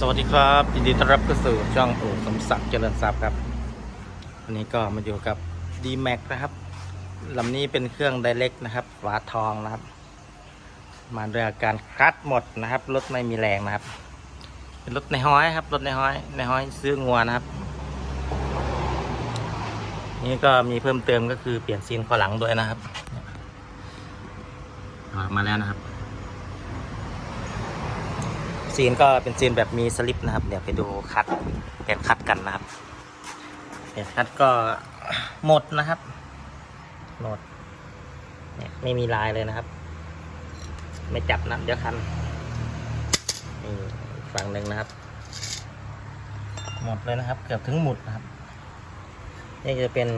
สวัสดีครับยินดีต้อนรับเข้าสู่ช่องโอ่สมศักดิ์เจริญทรัพย์ครับ วันนี้ก็มาอยู่กับ d m a x นะครับลำนี้เป็นเครื่องไดเ c กนะครับฝาทองนะครับ มาด้วยอาการคลัดหมดนะครับรถไม่มีแรงนะครับ เป็นรถในห้อยครับรถในห้อยในห้อยซื้องัวนะครับ นี่ก็มีเพิ่มเติมก็คือเปลี่ยนซีนข้อหลังด้วยนะครับออกมาแล้วนะครับ ซีนก็เป็นซีนแบบมีสลิปนะครับ เดี๋ยวไปดูคัดเป็นคัดกันนะครับเปลี่ยนคัดก็หมดนะครับ หมดเนี่ยไม่มีลายเลยนะครับ ไม่จับนะเดี๋ยวคันนี่ฝั่งหนึ่งนะครับ หมดเลยนะครับ เกือบถึงหมุดนะครับ นี่จะเป็น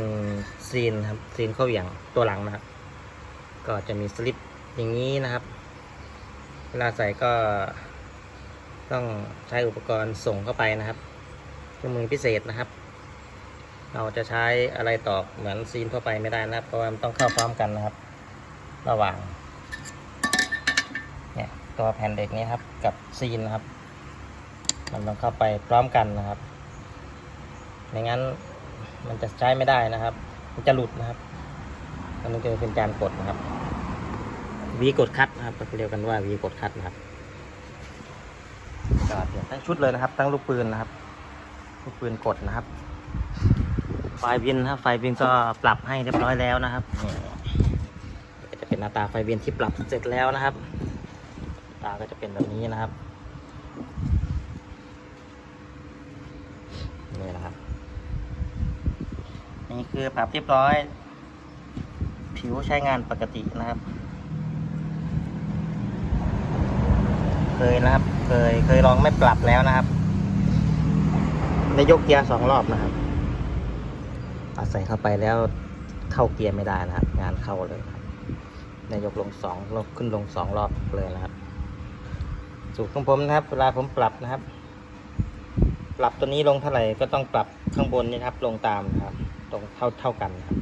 ซีนครับซีนเข้าเหวี่ยงตัวหลังนะครับ ก็จะมีสลิปอย่างนี้นะครับ เวลาใส่ก็ ต้องใช้อุปกรณ์ส่งเข้าไปนะครับเครื่องมือพิเศษนะครับ เราจะใช้อะไรตอกเหมือนซีนทั่วไปไม่ได้นะครับ เพราะว่ามันต้องเข้าพร้อมกันนะครับ ระหว่างเนี่ยตัวแผ่นเหล็กนี้ครับกับซีนนะครับ มันต้องเข้าไปพร้อมกันนะครับไม่งั้นมันจะใช้ไม่ได้นะครับ มันจะหลุดนะครับมันจะเป็นการกดนะครับวีกดคัดนะครับเราเรียกกันว่าวีกดคัดนะครับ ก็เปลี่ยนทั้งชุดเลยนะครับ ทั้งลูกปืนนะครับ ลูกปืนกดนะครับ ไฟวินนะครับไฟวินก็ปรับให้เรียบร้อยแล้วนะครับนี่ก็จะเป็นหน้าตาไฟวินที่ปรับเสร็จแล้วนะครับ ตาก็จะเป็นแบบนี้นะครับนี่นะครับ นี่คือปรับเรียบร้อย ผิวใช้งานปกตินะครับ เคยนะครับ เคยเคยลองไม่ปรับแล้วนะครับได้ยกเกียร์สองรอบนะครับอาใส่เข้าไปแล้วเข้าเกียร์ไม่ได้นะครับ งานเข้าเลยครับได้ยกลงสองลงขึ้นลงสองรอบเลยนะครับ สูตรของผมนะครับ เวลาผมปรับนะครับ ปรับตัวนี้ลงเท่าไหร่ก็ต้องปรับข้างบนนี่ครับ ลงตามนะครับ ตรงเท่าเท่ากันครับ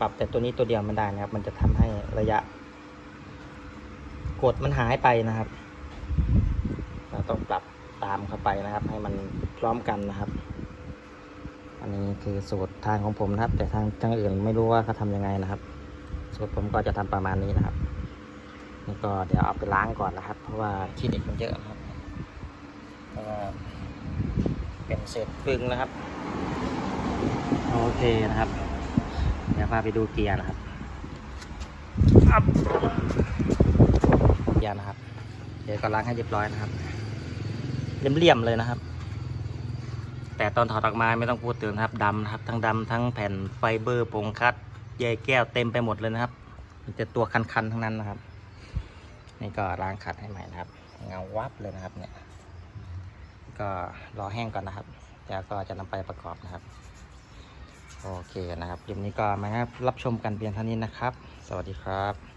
ปรับแต่ตัวนี้ตัวเดียวไม่ได้นะครับ มันจะทำให้ระยะ กดมันหายไปนะครับ ปรับตามเข้าไปนะครับ ให้มันพร้อมกันนะครับ อันนี้คือสูตรทางของผมนะครับ แต่ทางทางอื่นไม่รู้ว่าเขาทำยังไงนะครับ สูตรผมก็จะทำประมาณนี้นะครับนี่ก็เดี๋ยวเอาไปล้างก่อนนะครับ เพราะว่าขี้เด็กมันเยอะนะครับเพราะว่าเป็นเศษฟึงนะครับ โอเคนะครับ เดี๋ยวพาไปดูเกียร์นะครับอัพเกียร์นะครับ เดี๋ยวก็ล้างให้เรียบร้อยนะครับ เลี่ยมๆเลยนะครับ แต่ตอนถอดออกมาไม่ต้องพูดถึงนะครับดำนะครับ ทั้งดำทั้งแผ่นไฟเบอร์โปรงคัดใยแก้วเต็มไปหมดเลยนะครับมีแต่ตัวคันๆทั้งนั้นนะครับ นี่ก็ล้างขัดให้ใหม่นะครับ เงาวับเลยนะครับเนี่ยก็รอแห้งก่อนนะครับแล้วก็จะนำไปประกอบนะครับ โอเคนะครับคลิปนี้ก็มารับชมกันเพียงเท่านี้นะครับ สวัสดีครับ